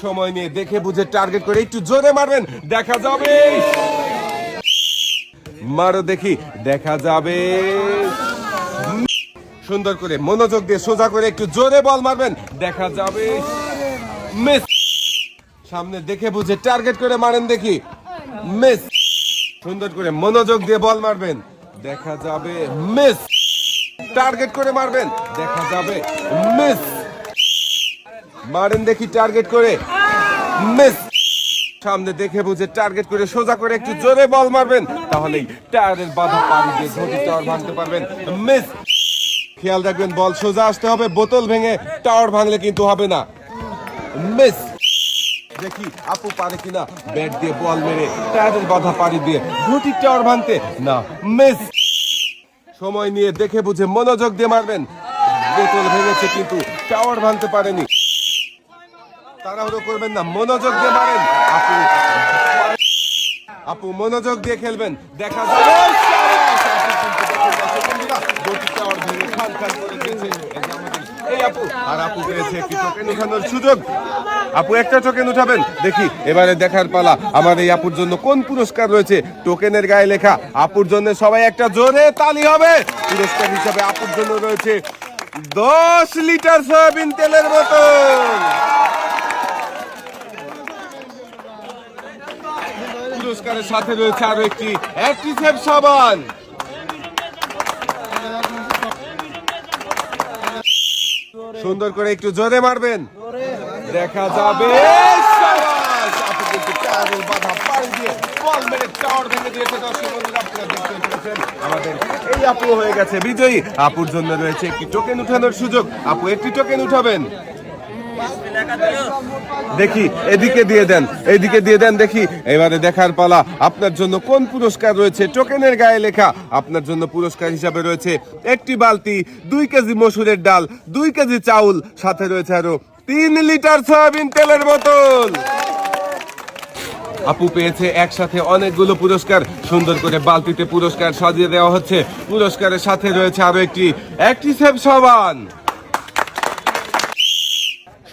সময় নিয়ে দেখে বুঝে টার্গেট করে একটু জোরে মারবেন, দেখা যাবে। মারো দেখি, দেখা যাবে। সুন্দর করে মনোযোগ দিয়ে সোজা করে একটু জোরে বল মারবেন। দেখা যাবে। মিস। সামনে দেখে বুঝে টার্গেট করে মারেন দেখি। মিস। সুন্দর করে মনোযোগ দিয়ে বল মারবেন। দেখা যাবে। মিস। টার্গেট করে মারবেন। দেখা যাবে। মিস। মারেন দেখি টার্গেট করে। মিস। সামনে দেখে বুঝে টার্গেট করে সোজা করে একটু জোরে বল মারবেন। তাহলেই টায়ারের বাধা পাড়ি দিয়ে ঘটি টাওয়ার ভাঙতে পারবেন। মিস। খেয়াল রাখবেন, বল সোজা আসতে হবে, বোতল ভেঙে টাওয়ার ভাঙলে কিন্তু হবে না। মিস! দেখি, আপু পারে কিনা? ব্যাট দিয়ে বল মেরে টায়ারের বাধা পাড়ি দিয়ে ঘটি টাওয়ার ভাঙতে। না, মিস! সময় নিয়ে দেখে বুঝে মনোযোগ দিয়ে মারবেন। বোতল ভেঙেছে কিন্তু টাওয়ার ভাঙতে পারেনি। তাড়াহুড়ো করবেন না, মনোযোগ দিয়ে মারেন। আপু আপু মনোযোগ দিয়ে খেলবেন। দেখা যাবে। আপু সুযোগ আপু? একটা টোকেন উঠাবেন, দেখি, এবারে দেখার পালা, আমার এই আপুর জন্য কোন পুরস্কার রয়েছে? টোকেনের গায়ে লেখা, আপুর জন্য সবাই একটা জোরে তালি হবে পুরস্কার হিসাবে আপুর জন্য রয়েছে, দশ লিটার সয়াবিন তেলের বোতল পুরস্কারের সাথে রয়েছে আরও একটি অ্যাক্টিসেপ সাবান। সুন্দর করে একটু জোরে মারবেন। দেখা যাবে। এই আপু হয়ে গেছে বিজয়ী। আপুর জন্য রয়েছে একটি টোকেন উঠানোর সুযোগ। আপু একটি টোকেন উঠাবেন। দেখি, এদিকে দিয়ে দেন, এদিকে দিয়ে দেন, দেখি। এবারে দেখার পালা, আপনার জন্য কোন পুরস্কার রয়েছে? টোকেনের গায়ে লেখা, আপনার জন্য পুরস্কার হিসাবে রয়েছে একটি বালতি, দুই কেজি মসুরের ডাল, দুই কেজি চাউল, সাথে রয়েছে আরও তিন লিটার সয়াবিন তেলের বোতল। আপু পেয়েছে একসাথে অনেকগুলো পুরস্কার, সুন্দর করে বালতিতে পুরস্কার সাজিয়ে দেওয়া হচ্ছে। পুরস্কারের সাথে রয়েছে আরও একটি একটি সেব সাবান।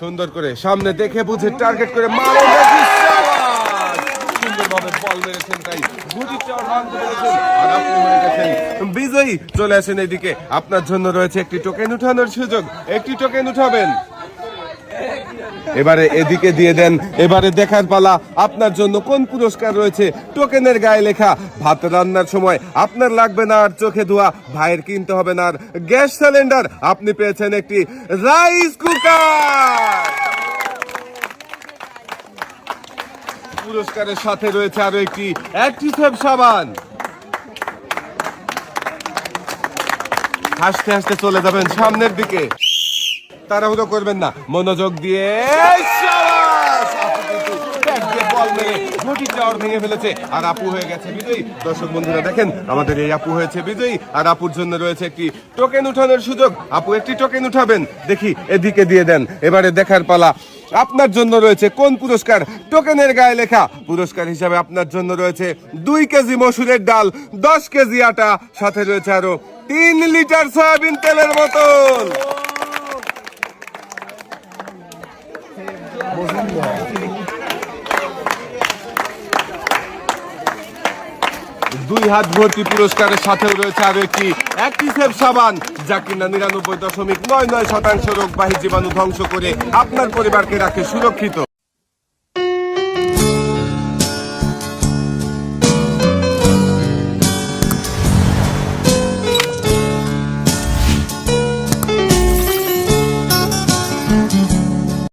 সুন্দর করে সামনে দেখে বুঝে টার্গেট করে সুন্দরভাবে বিজয়ী চলে আসেন এদিকে। আপনার জন্য রয়েছে একটি টোকেন উঠানোর সুযোগ। একটি টোকেন উঠাবেন। এবারে এদিকে দিয়ে দেন, এবারে দেখার পালা। আপনার জন্য কোন পুরস্কার রয়েছে? টোকেনের গায়ে লেখা, ভাত রান্নার সময় আপনার লাগবে না আর চোখে ধোয়া, ভাইয়ের কিনতে হবে না আর গ্যাস সিলিন্ডার। আপনি পেয়েছেন একটি রাইস কুকার। পুরস্কারের সাথে রয়েছে আরও একটি অ্যাক্টিসেভ সাবান। হাসতে হাসতে চলে যাবেন সামনের দিকে। তাড়াহুড়ো করবেন না। মনোযোগ দিয়ে ভেঙে ফেলেছে। আর আপু হয়ে গেছে বিজয়ী। দর্শক বন্ধুরা, দেখেন, আমাদের এই আপু হয়েছে বিজয়ী। আর আপুর জন্য রয়েছে একটি টোকেন উঠানোর সুযোগ। আপু, একটি টোকেন উঠাবেন। দেখি, এদিকে দিয়ে দেন। এবারে দেখার পালা। আপনার জন্য রয়েছে কোন পুরস্কার? টোকেনের গায়ে লেখা। পুরস্কার হিসাবে আপনার জন্য রয়েছে দুই কেজি মসুরের ডাল, দশ কেজি আটা। সাথে রয়েছে আরও তিন লিটার সয়াবিন তেলের বোতল। দুই হাত ভর্তি পুরস্কারের সাথে রয়েছে আরও একটি অ্যাক্টিসেভ সাবান, যা কিনা নিরানব্বই দশমিক নয় নয় শতাংশ রোগবাহী জীবাণু ধ্বংস করে আপনার পরিবারকে রাখে সুরক্ষিত।